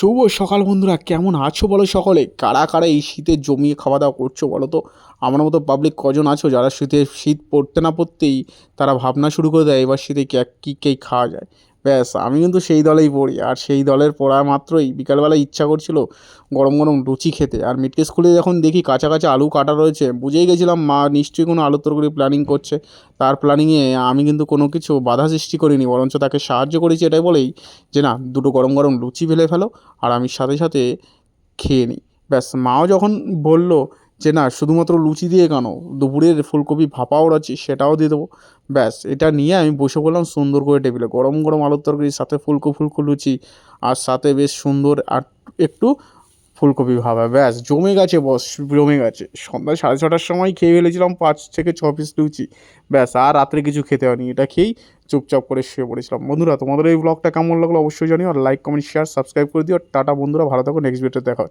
শুভ সকাল বন্ধুরা, কেমন আছো বলো সকলে? কারা কারা এই শীতে জমিয়ে খাওয়া দাওয়া করছ বলো তো? আমার মতো পাবলিক কজন আছো যারা শীতে শীত পড়তে না পড়তেই তারা ভাবনা শুরু করে দেয় এবার শীতে কে, কী খাওয়া যায়? ব্যাস, আমি কিন্তু সেই দলেই পড়ি। আর সেই দলের পড়া মাত্রই বিকালবেলা ইচ্ছা করছিল গরম গরম লুচি খেতে। আর মিটকে স্কুলে যখন দেখি কাঁচা আলু কাটা রয়েছে, বুঝেই গেছিলাম মা নিশ্চয়ই কোনো আলুর তরকারি প্ল্যানিং করছে। তার প্ল্যানিংয়ে আমি কিন্তু কোনো কিছু বাধা সৃষ্টি করিনি, বরঞ্চ তাকে সাহায্য করেছি এটাই বলেই যে, না, দুটো গরম গরম লুচি ফেলে ফেলো, আর আমি সাথে সাথে খেয়ে নিই। ব্যাস, মাও যখন বলল যে না, শুধুমাত্র লুচি দিয়ে কেন? দুপুরের ফুলকপি ভাপাও রয়েছে সেটাও দিয়ে দেবো। ব্যাস, এটা নিয়ে আমি বসে পড়লাম সুন্দর করে টেবিলে গরম গরম আলুর তরকারি, সাথে ফুলকো ফুলকো লুচি, আর সাথে বেশ সুন্দর আর একটু ফুলকপি ভাবা। ব্যাস, জমে গেছে বস জমে গেছে। সন্ধ্যা সাড়ে ছটার সময় খেয়ে ফেলেছিলাম পাঁচ থেকে ছ পিস লুচি। ব্যাস, আর রাত্রে কিছু খেতে হয়নি। এটা খেয়েই চুপচাপ করে শুয়ে পড়েছিলাম। বন্ধুরা, তোমাদের এই ব্লগটা কেমন লাগল অবশ্যই জানিও, আর লাইক কমেন্ট শেয়ার সাবস্ক্রাইব করে দিও। টাটা বন্ধুরা, ভালো থাকো নেক্সট ভিডিওতে দেখা